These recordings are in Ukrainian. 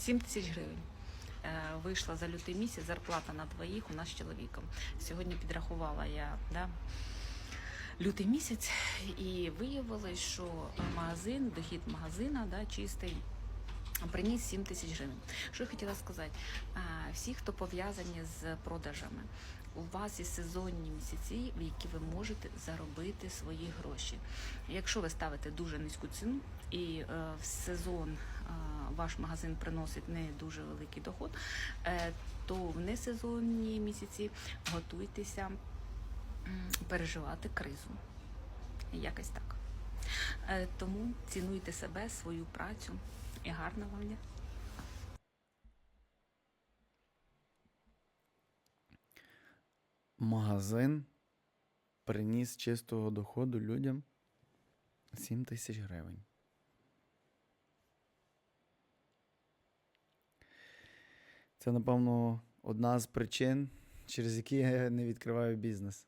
7 тисяч гривень. Е, Вийшла за лютий місяць зарплата на двоїх у нас з чоловіком. Сьогодні підрахувала я да, лютий місяць і виявилось, що магазин, дохід магазина да, чистий. Приніс 7 тисяч гривень. Що я хотіла сказати? Всі, хто пов'язані з продажами, у вас є сезонні місяці, в які ви можете заробити свої гроші. Якщо ви ставите дуже низьку ціну і е, в сезон е, ваш магазин приносить не дуже великий доход, е, то в несезонні місяці готуйтеся переживати кризу. Якось так. Е, Тому цінуйте себе, свою працю і гарного вам дня. Магазин приніс чистого доходу людям 7 тисяч гривень. Це, напевно, одна з причин, через які я не відкриваю бізнес.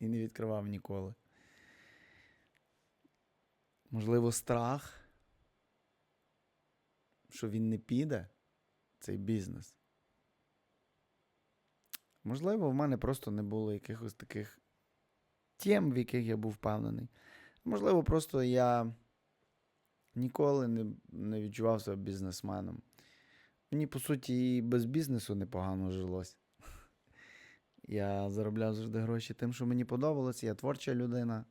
І не відкривав ніколи. Можливо, страх, що він не піде, цей бізнес. Можливо, в мене просто не було якихось таких тем, в яких я був впевнений. Можливо, просто я ніколи не, не відчував себе бізнесменом. Мені, по суті, і без бізнесу непогано жилось. Я заробляв завжди гроші тим, що мені подобалось, я творча людина.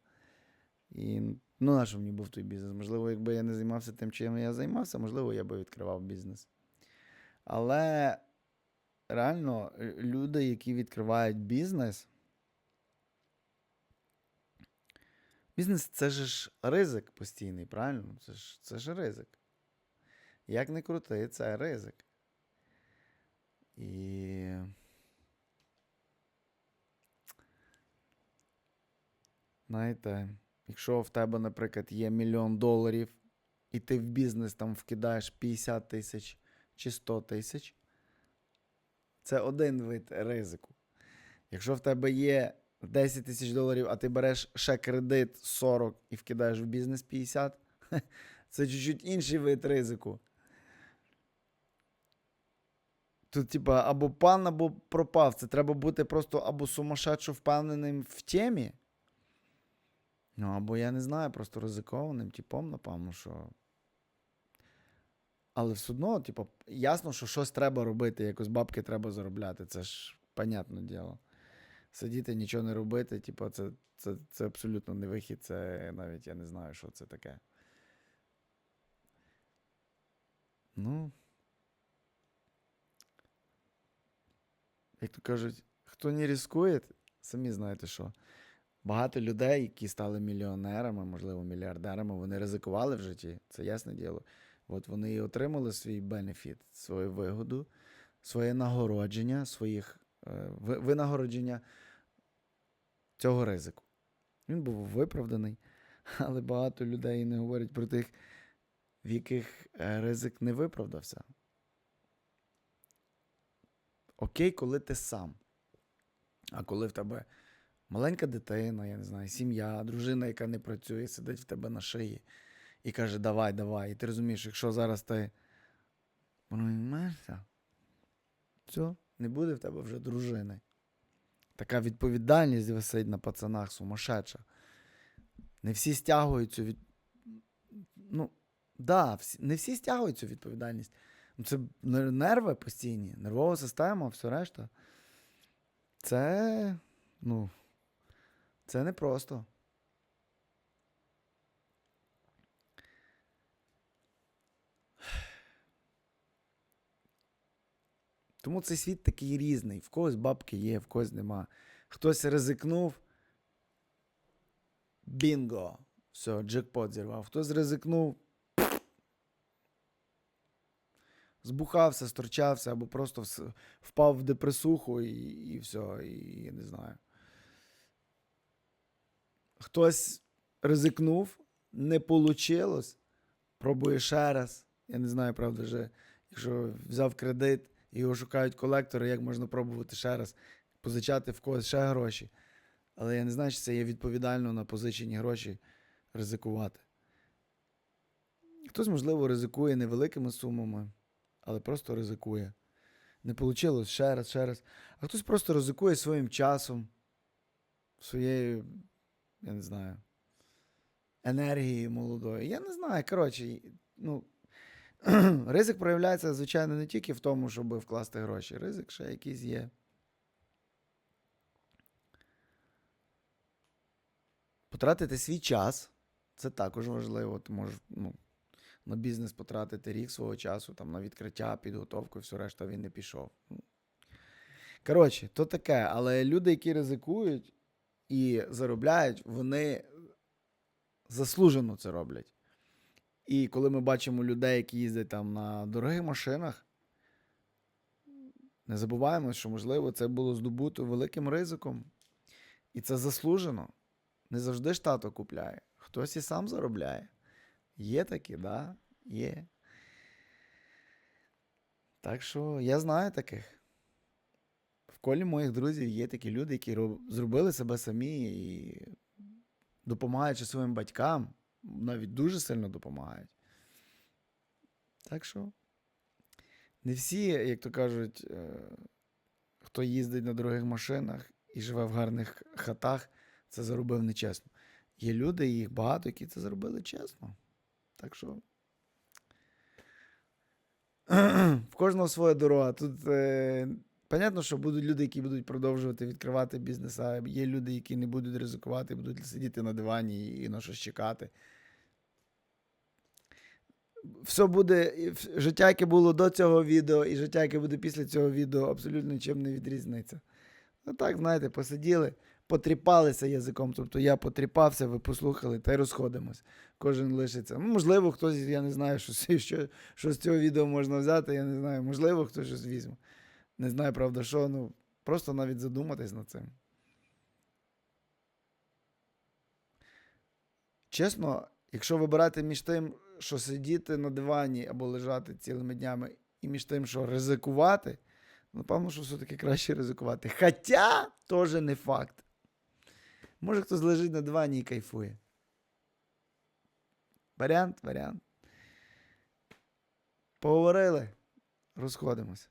І ну, на що мені був той бізнес? Можливо, якби я не займався тим, чим я займався, можливо, я би відкривав бізнес. Але реально е, люди, які відкривають бізнес. Бізнес це ж ризик постійний, правильно? Це ж, це ж ризик. Як не крути, це ризик. І. Знаєте, якщо в тебе, наприклад, є мільйон доларів, і ти в бізнес там вкидаєш 50 тисяч чи 100 тисяч, це один вид ризику. Якщо в тебе є 10 тисяч доларів, а ти береш ще кредит 40 і вкидаєш в бізнес 50, це чуть-чуть інший вид ризику. Тут, типа, або пан, або пропав. Це треба бути просто або сумасшедшо впевненим в темі. Ну, або я не знаю, просто ризикованим, типом, напевно, що. Але все одно, типу, ясно, що щось треба робити, якось бабки треба заробляти. Це ж понятне діло. Сидіти, нічого не робити, типу, це, це, це абсолютно не вихід, це навіть я не знаю, що це таке. Ну. Як то кажуть, хто не ризикує, самі знаєте що. Багато людей, які стали мільйонерами, можливо, мільярдерами, вони ризикували в житті, це ясне діло. От вони і отримали свій бенефіт, свою вигоду, своє нагородження, своїх е, винагородження цього ризику. Він був виправданий, але багато людей не говорять про тих, в яких е, ризик не виправдався. Окей, коли ти сам. А коли в тебе маленька дитина, я не знаю, сім'я, дружина, яка не працює, сидить в тебе на шиї і каже, давай, давай. І ти розумієш, якщо зараз ти розумієшся, все, не буде в тебе вже дружини. Така відповідальність висить на пацанах сумасшедша. Не всі стягують цю від... Ну, да, всі... не всі стягують цю відповідальність. Ну, Це нерви постійні, нервова система, все решта. Це, ну, це непросто. Тому цей світ такий різний. В когось бабки є, в когось нема. Хтось ризикнув. Бінго! Все, джекпот зірвав. Хтось ризикнув. Збухався, сторчався, або просто впав в депресуху і, і все, і я не знаю. Хтось ризикнув, не вийшло, пробує ще раз. Я не знаю, правда, вже, якщо взяв кредит і його шукають колектори, як можна пробувати ще раз позичати в когось ще гроші. Але я не знаю, чи це є відповідально на позичені гроші ризикувати. Хтось, можливо, ризикує невеликими сумами. Але просто ризикує. Не вийшло ще раз, ще раз. А хтось просто ризикує своїм часом, своєю, я не знаю, енергією молодою. Я не знаю. Коротше, ну, ризик проявляється, звичайно, не тільки в тому, щоб вкласти гроші. Ризик ще якийсь є. Потратити свій час це також важливо. Ти можеш ну, на бізнес потратити рік свого часу, там, на відкриття, підготовку і все решта він не пішов. Ну, Коротше, то таке, але люди, які ризикують і заробляють, вони заслужено це роблять. І коли ми бачимо людей, які їздять там на дорогих машинах, не забуваємо, що, можливо, це було здобуто великим ризиком. І це заслужено. Не завжди ж тато купляє. Хтось і сам заробляє. Є такі, да? Є. Так що я знаю таких. В колі моїх друзів є такі люди, які зробили себе самі і допомагаючи своїм батькам, навіть дуже сильно допомагають. Так що не всі, як то кажуть, е, хто їздить на дорогих машинах і живе в гарних хатах, це заробив нечесно. Є люди, їх багато, які це зробили чесно. Так що. В кожного своя дорога. Тут е, понятно, що будуть люди, які будуть продовжувати відкривати бізнес, а є люди, які не будуть ризикувати, будуть сидіти на дивані і, на щось чекати. Все буде, життя, яке було до цього відео, і життя, яке буде після цього відео, абсолютно нічим не відрізниться. Ну так, знаєте, посиділи, потріпалися язиком. Тобто я потріпався, ви послухали та й розходимось. Кожен лишиться. Ну, можливо, хтось, я не знаю, що, що, що з цього відео можна взяти, я не знаю. Можливо, хтось щось візьме. Не знаю, правда, що, ну, просто навіть задуматись над цим. Чесно, якщо вибирати між тим, що сидіти на дивані або лежати цілими днями, і між тим, що ризикувати, напевно, що все-таки краще ризикувати. Хоча теж не факт. Може, хтось лежить на дивані і кайфує. Варіант, варіант. Поговорили, розходимося.